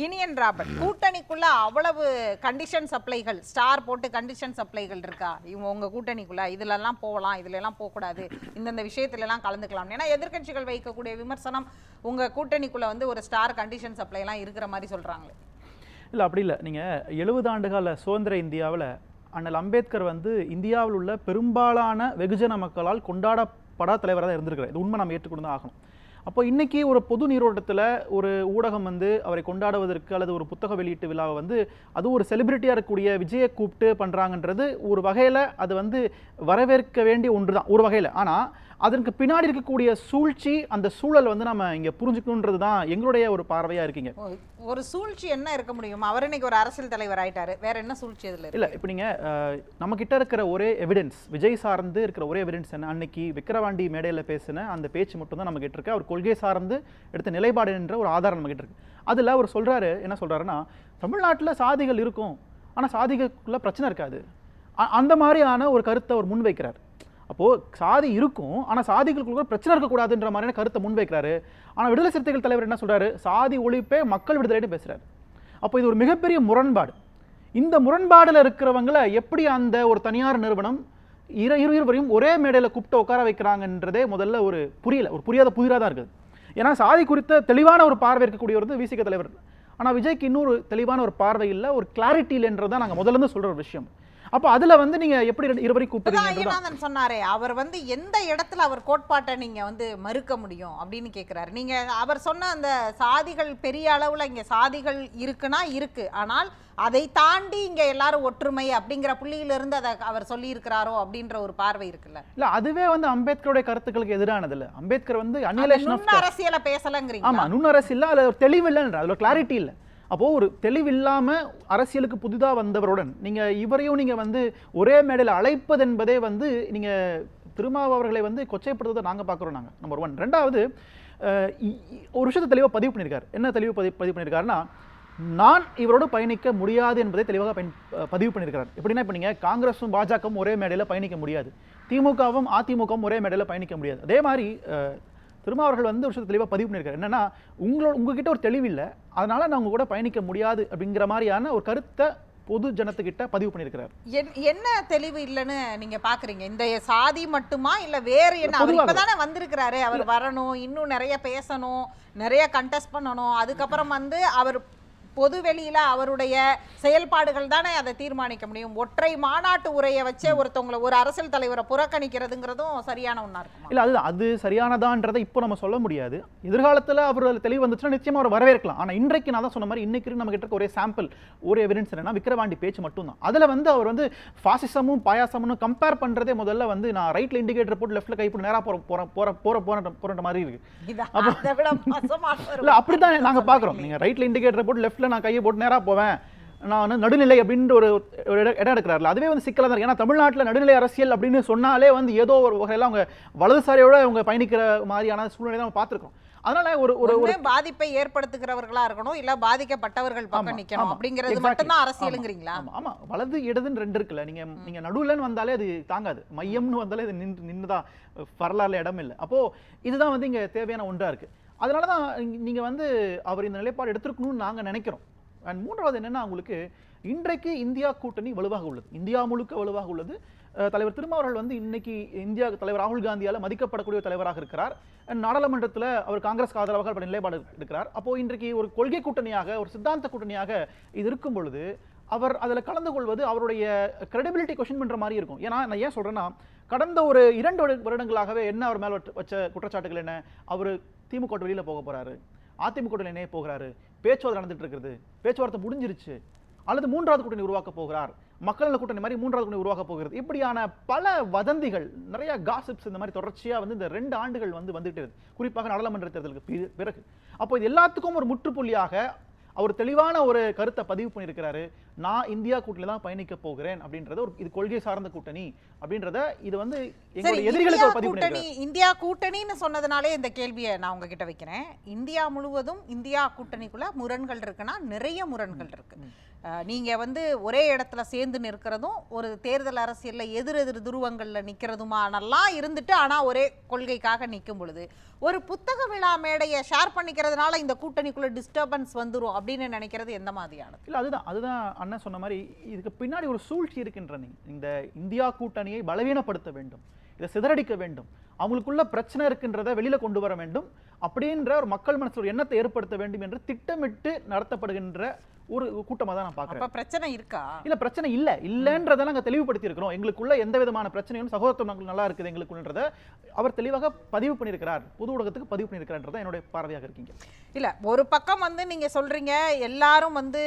Iniyan Robert கூட்டணிக்குள்ள அவ்வளவு condition சப்ளைகள் ஸ்டார் போட்டு கண்டிஷன் சப்ளைகள் இருக்கா? இவங்க உங்க கூட்டணிக்குள்ள. இதுல எல்லாம் போகலாம் இதுல எல்லாம் போகக்கூடாது. இந்தந்த விஷயத்துல எல்லாம் கலந்துக்கலாம் ஏன்னா எதிர்க்கட்சிகள் வைக்கக்கூடிய விமர்சனம் உங்க கூட்டணிக்குள்ள வந்து ஒரு ஸ்டார் கண்டிஷன் சப்ளை எல்லாம் இருக்கிற மாதிரி சொல்றாங்களே. இல்லை அப்படி இல்லை. நீங்கள் எழுபது ஆண்டுகால சுதந்திர இந்தியாவில் அண்ணல் அம்பேத்கர் வந்து இந்தியாவில் உள்ள பெரும்பாலான வெகுஜன மக்களால் கொண்டாடப்படாத தலைவராக தான் இருந்திருக்கிறார். இது உண்மை நம்ம ஏற்றுக்கொண்டு தான் ஆகணும். அப்போ இன்னைக்கு ஒரு பொது நீரோட்டத்தில் ஒரு ஊடகம் வந்து அவரை கொண்டாடுவதற்கு அல்லது ஒரு புத்தக வெளியீட்டு விழாவை வந்து அது ஒரு செலிபிரிட்டியாக இருக்கக்கூடிய விஜயை கூப்பிட்டு பண்ணுறாங்கன்றது ஒரு வகையில் அது வந்து வரவேற்க வேண்டிய ஒன்று தான் ஒரு வகையில். ஆனால் அதற்கு பின்னாடி இருக்கக்கூடிய சூழ்ச்சி அந்த சூழல் வந்து நம்ம இங்கே புரிஞ்சுக்கணுன்றது தான் எங்களுடைய ஒரு பார்வையாக இருக்கீங்க. ஒரு சூழ்ச்சி என்ன இருக்க முடியும்? அவர் இன்னைக்கு ஒரு அரசியல் தலைவர் ஆயிட்டாரு. வேற என்ன சூழ்ச்சி இதுல இல்ல இப்போ நீங்க நம்ம கிட்ட இருக்கிற ஒரே எவிடன்ஸ் விஜய் சார்ந்து இருக்கிற ஒரே எவிடன்ஸ் என்ன? அன்னைக்கு விக்கிரவாண்டி மேடையில பேசின அந்த பேச்சு மட்டும் தான் நம்ம கிட்ட இருக்கு. அவர் கொள்கை சார்ந்து எடுத்த நிலைப்பாடு என்ற ஒரு ஆதாரம் நம்ம கிட்ட இருக்கு. அதுல அவர் சொல்றாரு என்ன சொல்றாருன்னா தமிழ்நாட்டுல சாதிகள் இருக்கும். ஆனா சாதிகளுக்குள்ள பிரச்சனை இருக்காது. அந்த மாதிரியான ஒரு கருத்தை அவர் முன்வைக்கிறார். அப்போது சாதி இருக்கும் ஆனால் சாதிகளுக்குள்ள பிரச்சனை இருக்கக்கூடாதுன்ற மாதிரியான கருத்தை முன்வைக்கிறாரு ஆனால் விடுதலை சிறுத்தைகள் தலைவர் என்ன சொல்கிறாரு சாதி ஒழிப்பே மக்கள் விடுதலைன்னு பேசுகிறார் அப்போ இது ஒரு மிகப்பெரிய முரண்பாடு. இந்த முரண்பாடில் இருக்கிறவங்கள எப்படி அந்த ஒரு தனியார் நிறுவனம் இரு இரு இருவரையும் ஒரே மேடையில் கூப்பிட்டு உட்கார வைக்கிறாங்கன்றதே முதல்ல ஒரு புரியல. ஒரு புரியாத புதிராக தான் இருக்குது. ஏன்னா சாதி குறித்த தெளிவான ஒரு பார்வை இருக்கக்கூடியவர் வந்து விசிக தலைவர். ஆனால் விஜய்க்கு இன்னொரு தெளிவான ஒரு பார்வை இல்லை ஒரு கிளாரிட்டி இல்லைன்றது தான் நாங்கள் முதல்ல இருந்து சொல்கிற ஒரு விஷயம். அப்போ அதுல வந்து நீங்க எப்படி இருவரையும் ஐயநாதன் சொன்னாரே அவர் வந்து எந்த இடத்துல அவர் கோட்பாட்டை நீங்க வந்து மறுக்க முடியும் அப்படின்னு கேக்குறாரு. நீங்க அவர் சொன்ன அந்த சாதிகள் பெரிய அளவுல இங்க சாதிகள் இருக்குன்னா இருக்கு. ஆனால் அதை தாண்டி இங்க எல்லாரும் ஒற்றுமை அப்படிங்கிற புள்ளியில இருந்து அதை அவர் சொல்லி இருக்கிறாரோ அப்படின்ற ஒரு பார்வை இருக்குல்ல. இல்ல அதுவே வந்து அம்பேத்கருடைய கருத்துக்களுக்கு எதிரானது இல்ல. அம்பேத்கர் வந்து நுண் அரசியல பேசலங்கிறீங்க ஆமா நுண்ணரசு இல்ல அதுல தெளிவு இல்லைன்ற அதுல கிளாரிட்டி இல்ல. அப்போ ஒரு தெளிவு அரசியலுக்கு புதிதாக வந்தவருடன் நீங்கள் இவரையும் நீங்கள் வந்து ஒரே மேடையில் அழைப்பது என்பதே வந்து நீங்கள் திருமாவர்களை வந்து கொச்சைப்படுத்துவதை நாங்கள் பார்க்குறோம் நாங்கள் நம்பர் ஒன் ரெண்டாவது ஒரு விஷயத்தை தெளிவாக பதிவு பண்ணியிருக்காரு என்ன தெளிவு பதிவு பதிவு பண்ணியிருக்காருன்னா நான் இவரோடு பயணிக்க முடியாது என்பதை தெளிவாக பயன் பதிவு பண்ணியிருக்கிறார் எப்படின்னா இப்போ நீங்கள் காங்கிரஸும் பாஜகவும் ஒரே மேடையில் பயணிக்க முடியாது. திமுகவும் அதிமுகவும் ஒரே மேடையில் பயணிக்க முடியாது. அதே மாதிரி திருமாவர்கள் வந்து ஒரு விஷயத்தை தெளிவாக பதிவு பண்ணியிருக்காரு. என்னன்னா உங்களோட உங்ககிட்ட ஒரு தெளிவு இல்லை அதனால நான் உங்க கூட பயணிக்க முடியாது அப்படிங்கிற மாதிரியான ஒரு கருத்தை பொது ஜனத்துக்கிட்ட பதிவு பண்ணியிருக்கிறார். என்- என்ன தெளிவு இல்லைன்னு நீங்க பாக்குறீங்க? இந்த சாதி மட்டுமா? இல்ல வேற என்ன? அவர். இப்பதானே வந்திருக்கிறாரு. அவர் வரணும் இன்னும் நிறைய பேசணும் நிறைய கண்டெஸ்ட் பண்ணணும். அதுக்கப்புறம் வந்து அவர் பொது வெளியில அவருடைய செயல்பாடுகள் தானே அதை தீர்மானிக்க முடியும்? ஒற்றை மாநாட்டு உரையை வச்சே ஒருத்தவங்களை ஒரு அரசியல் தலைவரை புறக்கணிக்கிறதுங்கிறதும் சரியான ஒண்ணா இருக்குமா? இல்ல அது அது சரியானதான்றதை இப்போ நம்ம சொல்ல முடியாது. எதிர்காலத்துல அவர் தெளிவு வந்துச்சுன்னா நிச்சயமா அவர் வரவேற்கலாம். ஆனா இன்றைக்கு நான் தான் சொன்ன மாதிரி இன்னைக்கு நம்ம கிட்ட ஒரே சாம்பிள் ஒரு எவிடன்ஸ் என்னன்னா விக்கிரவாண்டி பேச்சு மட்டும்தான் அதுல வந்து அவர் வந்து பாசிசமும் பாயாசமும் கம்பேர் பண்றதே முதல்ல வந்து நான் ரைட்ல இண்டிகேட்டர் போட்டு லெஃப்ட்ல கை போட்டு நேரா போற போற போற போற போற போற மாதிரி இருக்கு. இது அதை விட மோசமான ஒரு இல்ல அப்படிதான் நாங்க பாக்குறோம். நீங்க ரைட்ல இண்டிகேட்டர் போட்டு லெஃப்ட்ல நான் கையை போட்டு நேரா போவேன். நான் வந்து நடுநிலை அப்படின்ற ஒரு ஒரு இடம் இடம் எடுக்கிறாருல. அதுவே வந்து சிக்கலா தான் இருக்கு. ஏன்னா தமிழ்நாட்டுல நடுநிலை அரசியல் அப்படின்னு சொன்னாலே வந்து ஏதோ ஒரு வகையில அவங்க வலதுசாரியோட அவங்க பயணிக்கிற மாதிரியான சூழ்நிலை தான் பார்த்திருக்கோம். அதனால ஒரு ஒரு பாதிப்பை ஏற்படுத்துகிறவர்களா இருக்கணும் இல்ல பாதிக்கப்பட்டவர்கள் பக்கம் நிக்கணும். அப்படிங்கிறது Exactly. மட்டும்தான் அரசியலுங்கிறீங்களா? ஆமா ஆமா. வலது இடதுன்னு ரெண்டு இருக்குல்ல. நீங்க நீங்க நடுவுலன்னு வந்தாலே அது தாங்காது. மையம்னு வந்தாலே அது நின்று நின்றுதான். வரலாறுல இடம் இல்லை அப்போ இதுதான் வந்து இங்க தேவையான ஒன்றா இருக்கு. அதனால தான் நீங்கள் வந்து அவர் இந்த நிலைப்பாடு எடுத்திருக்கணும்னு நாங்கள் நினைக்கிறோம். அண்ட் மூன்றாவது என்னென்னா உங்களுக்கு இன்றைக்கு இந்தியா கூட்டணி வலுவாக உள்ளது. இந்தியா முழுக்க வலுவாக உள்ளது. தலைவர் திருமாவர்கள் வந்து இன்னைக்கு இந்தியா தலைவர் ராகுல் காந்தியால் மதிக்கப்படக்கூடிய தலைவராக இருக்கிறார். நாடாளுமன்றத்தில் அவர் காங்கிரஸ் ஆதரவாக அவர் நிலைப்பாடு எடுக்கிறார். அப்போது இன்றைக்கு ஒரு கொள்கை கூட்டணியாக ஒரு சித்தாந்த கூட்டணியாக இது இருக்கும் பொழுது அவர் அதில் கலந்து கொள்வது அவருடைய கிரெடிபிலிட்டி கொஷின் பண்ணுற மாதிரி இருக்கும். ஏன்னா நான் ஏன் சொல்கிறேன்னா கடந்த ஒரு இரண்டு வருடங்களாகவே என்ன அவர் மேலே வச்ச குற்றச்சாட்டுகள் என்ன? அவர் திமுக வெளியில் போக போகிறாரு அதிமுக இணைய போகிறாரு? பேச்சுவார்த்தை நடந்துட்டு இருக்குது. பேச்சுவார்த்தை முடிஞ்சிருச்சு. அல்லது மூன்றாவது கூட்டணி உருவாக்க போகிறார். மக்கள் நல கூட்டணி மாதிரி மூன்றாவது கூட்டணி உருவாக்க போகிறது. இப்படியான பல வதந்திகள் நிறைய காசிப்ஸ் இந்த மாதிரி தொடர்ச்சியாக வந்து இந்த ரெண்டு ஆண்டுகள் வந்து வந்துட்டு குறிப்பாக நாடாளுமன்ற தேர்தலுக்கு பிறகு. அப்போ இது எல்லாத்துக்கும் ஒரு முற்றுப்புள்ளியாக அவர் தெளிவான ஒரு கருத்தை பதிவு பண்ணியிருக்கிறாரு. நான் இந்தியா கூட்டணியில தான் பயணிக்க போகிறேன் அப்படின்றத ஒரு இது கொள்கை சார்ந்த கூட்டணி அப்படின்றத இது வந்து எங்களுடைய எதிரிகளுக்கு ஒரு பதிவு கூட்டணி இந்தியா கூட்டணின்னு சொன்னதுனாலே இந்த கேள்வியை நான் உங்ககிட்ட வைக்கிறேன். இந்தியா முழுவதும் இந்தியா கூட்டணிக்குள்ள முரண்கள் இருக்குன்னா நிறைய முரண்கள் இருக்கு. நீங்க வந்து ஒரே இடத்துல சேர்ந்து நிற்கிறதும் ஒரு தேர்தல் அரசியல்ல எதிர் எதிர் துருவங்கள்ல நிக்கிறதுமானெல்லாம் இருந்துட்டு ஆனா ஒரே கொள்கைக்காக நிற்கும் பொழுது ஒரு புத்தக விழா மேடையை ஷேர் பண்ணிக்கிறதுனால இந்த கூட்டணிக்குள்ள டிஸ்டர்பன்ஸ் வந்துரும் அப்படின்னு நினைக்கிறது எந்த மாதிரியானது? இல்லை அதுதான் அதுதான் அண்ணன் சொன்ன மாதிரி இதுக்கு பின்னாடி ஒரு சூழ்ச்சி இருக்கின்ற இந்த இந்தியா கூட்டணியை பலவீனப்படுத்த வேண்டும் இதை சிதறடிக்க வேண்டும். அவங்களுக்குள்ள பிரச்சனை இருக்கின்றதை வெளியில கொண்டு வர வேண்டும். அப்படின்ற ஒரு மக்கள் மனசுல ஒரு எண்ணத்தை ஏற்படுத்த வேண்டும் என்று திட்டமிட்டு நடத்தப்படுகின்ற ஒரு கூட்டமா தான் நான் பார்க்கிறேன். அப்ப பிரச்சனை இருக்கா? இல்ல பிரச்சனை இல்ல. இல்லன்றதை நாங்க தெளிவுபடுத்தி இருக்கிறோம் எங்களுக்குள்ள எந்த விதமான பிரச்சனையும் சகோதரத்துவம் நாங்கள் நல்லா இருக்குது எங்களுக்குள்ளன்றத அவர் தெளிவாக பதிவு பண்ணியிருக்கிறார். பொது ஊடகத்துக்கு பதிவு பண்ணியிருக்கிறார்ன்றத என்னுடைய பார்வையாக இருக்கீங்க. இல்ல ஒரு பக்கம் வந்து நீங்க சொல்றீங்க எல்லாரும் வந்து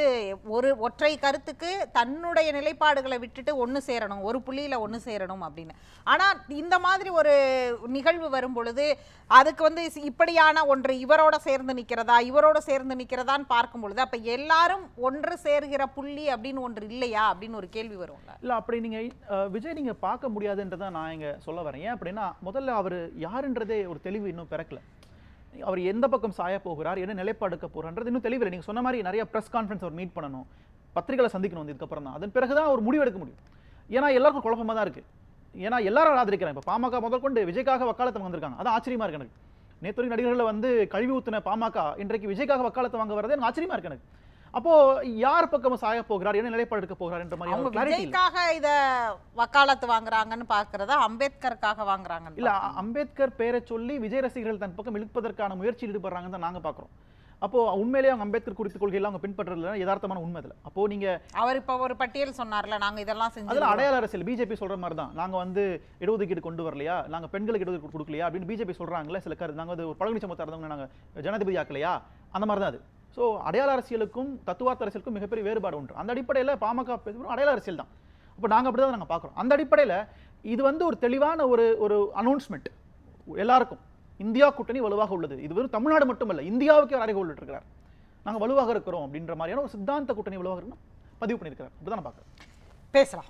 ஒரு ஒற்றை கருத்துக்கு தன்னுடைய நிலைப்பாடுகளை விட்டுட்டு ஒண்ணு சேரணும் ஒரு புள்ளியில ஒண்ணு சேரணும் அப்படின்னு. ஆனா இந்த மாதிரி ஒரு நிகழ்வு வரும் பொழுது அதுக்கு வந்து இப்படியான ஒன்று இவரோட சேர்ந்து நிற்கிறதா இவரோட சேர்ந்து நிற்கிறதான்னு பார்க்கும் பொழுது அப்போ எல்லாரும் ஒன்று சேர்கிற புள்ளி அப்படின்னு ஒன்று இல்லையா அப்படின்னு ஒரு கேள்வி வரும்ல இல்லை? அப்படி நீங்கள் விஜய் நீங்கள் பார்க்க முடியாதுன்றதை நான் இங்கே சொல்ல வரேன். ஏன் அப்படின்னா முதல்ல அவர் யாருன்றதே ஒரு தெளிவு இன்னும் பிறக்கல. அவர் எந்த பக்கம் சாய போகிறார் என்ன நிலைப்பாடுக்க போகிறான்றது இன்னும் தெளிவில்லை. நீங்கள் சொன்ன மாதிரி நிறைய ப்ரெஸ் கான்ஃபரன்ஸ் அவர் மீட் பண்ணணும் பத்திரிகைகளை சந்திக்கணும் வந்து இதுக்கப்புறம் தான் அதன் பிறகுதான் ஒரு அவர் முடிவெடுக்க முடியும். ஏன்னா எல்லாருக்கும் குழப்பமா தான் இருக்கு. ஏன்னா எல்லாரும் ஆதரிக்கிறாங்க இப்போ பாமக முதல் கொண்டு விஜய்க்காக வக்காலத்து வந்திருக்காங்க அது ஆச்சரியமா இருக்கு எனக்கு. நேற்று நடிகர்களை வந்து கழுவி ஊத்துன பாமக இன்றைக்கு விஜய்க்காக வக்காலத்து வாங்க வர்றது எனக்கு ஆச்சரியமா இருக்கு எனக்கு. அப்போ யார் பக்கம் சாய போகிறார்? என்ன நிலைப்பாடு எடுக்க போகிறார் என்ற மாதிரி அவங்க விஜய்க்காக இத வக்காலத்து வாங்குறாங்கன்னு பாக்குறதா அம்பேத்கருக்காக வாங்குறாங்கன்னு இல்ல அம்பேத்கர் பேரை சொல்லி விஜய் ரசிகர்கள் தன் பக்கம் இழுப்பதற்கான முயற்சியில் ஈடுபடுறாங்கன்னு தான் நாங்க பாக்குறோம் அப்போ உண்மையிலேயே அவங்க அம்பேத்கர் குறித்த கொள்கையெல்லாம் அவங்க பின்பற்றதுல யதார்த்தமான உண்மை இதுல அப்போ நீங்க அவர் இப்ப ஒரு பட்டியல் சொன்னார்ல நாங்க இதெல்லாம் அதுல செஞ்சு அடையாள அரசியல். பிஜேபி சொல்ற மாதிரி தான் நாங்க வந்து இடஒதுக்கீடு கொண்டு வரலையா? நாங்க பெண்களுக்கு இடஒதுக்கீடு கொடுக்கலையா? அப்படின்னு பிஜேபி சொல்றாங்கல்ல சில கருத்து நாங்க வந்து ஒரு பழங்குடி சமூகத்தை இருந்தவங்க நாங்க ஜனாதிபதி ஆக்கலையா? அந்த மாதிரி தான் அது. ஸோ அடையாள அரசியலுக்கும் தத்துவார்த்த அரசியலுக்கும் மிகப்பெரிய வேறுபாடு உண்டு அந்த அடிப்படையில பாமக அடையாள அரசியல் தான். அப்போ நாங்க அப்படி தான் நாங்க பார்க்குறோம் அந்த அடிப்படையில இது வந்து ஒரு தெளிவான ஒரு ஒரு அனௌன்ஸ்மெண்ட் எல்லாருக்கும். இந்தியா கூட்டணி வலுவாக உள்ளது. இது வெறும் தமிழ்நாடு மட்டுமல்ல இந்தியாவுக்கே ஒரு அறைகோல் இருக்கிறார் நாங்க வலுவாக இருக்கிறோம் அப்படின்ற மாதிரியான ஒரு சித்தாந்த கூட்டணி வலுவாக இருக்கணும் பதிவு பண்ணியிருக்கிறார். அப்படிதான் நான் பார்க்குறேன். பேசலாம்.